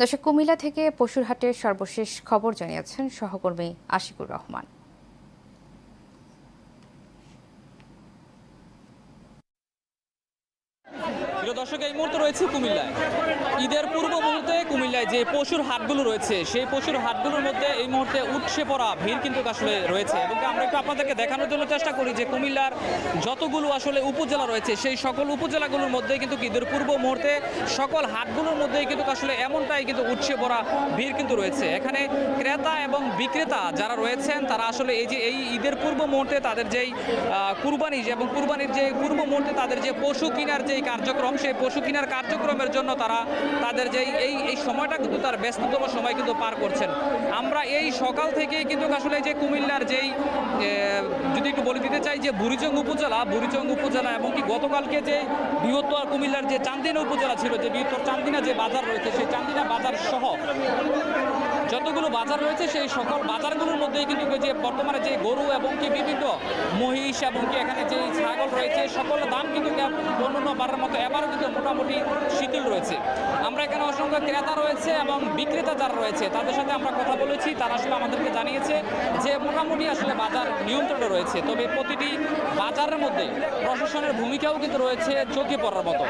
দর্শক, কুমিল্লা থেকে পশুরহাটের সর্বশেষ খবর জানিয়েছেন সহকর্মী আশিকুর রহমান। দর্শক, এই মুহূর্তে রয়েছে কুমিল্লায়। ঈদের পূর্ব মুহূর্তে কুমিল্লায় যে পশুর হাটগুলো রয়েছে, সেই পশুর হাটগুলোর মধ্যে এই মুহূর্তে উৎসে পড়া, ভিড় কিন্তু আসলে রয়েছে। এবং আমরা একটু আপনাদেরকে দেখানোর জন্য চেষ্টা করি যে কুমিল্লার যতগুলো আসলে উপজেলা রয়েছে, সেই সকল উপজেলাগুলোর মধ্যে কিন্তু ঈদের পূর্ব মুহূর্তে সকল হাটগুলোর মধ্যেই কিন্তু আসলে এমনটাই কিন্তু উৎসে পড়া, ভিড় কিন্তু রয়েছে। এখানে ক্রেতা এবং বিক্রেতা যারা রয়েছেন, তারা আসলে এই যে এই ঈদের পূর্ব মুহূর্তে তাদের যেই কুরবানি এবং কুরবানির যে পূর্ব মুহূর্তে তাদের যে পশু কেনার যেই কার্যক্রম, সেই পশু কেনার কার্যক্রমের জন্য তারা তাদের যেই এই এই সময়টা কিন্তু তার ব্যস্ততম সময় কিন্তু পার করছেন। আমরা এই সকাল থেকেই কিন্তু আসলে যে কুমিল্লার যেই যদি একটু বলে দিতে চাই যে বুড়িচং উপজেলা বুড়িচং উপজেলা এবং কি গতকালকে যে বৃহত্তর কুমিল্লার যে চান্দিনা উপজেলা ছিল, যে বৃহত্তর চান্দিনা যে বাজার রয়েছে, সেই চান্দিনা বাজার সহ যতগুলো বাজার রয়েছে, সেই সকল বাজারগুলোর মধ্যেই কিন্তু যে বর্তমানে যে গরু এবং কি বিভিন্ন মহিষ এবং কি এখানে যে ছাগল রয়েছে, সকল দাম কিন্তু অন্যান্য বারের মতো এবারও কিন্তু মোটামুটি শিথিল রয়েছে। অসংখ্য ক্রেতা রয়েছে এবং বিক্রেতা যারা রয়েছে, তাদের সাথে আমরা কথা বলেছি। তারা আসলে আমাদেরকে জানিয়েছে যে মোটামুটি আসলে বাজার নিয়ন্ত্রণে রয়েছে। তবে প্রতিটি বাজারের মধ্যে প্রশাসনের ভূমিকাও কিন্তু রয়েছে চোখে পড়ার মতো।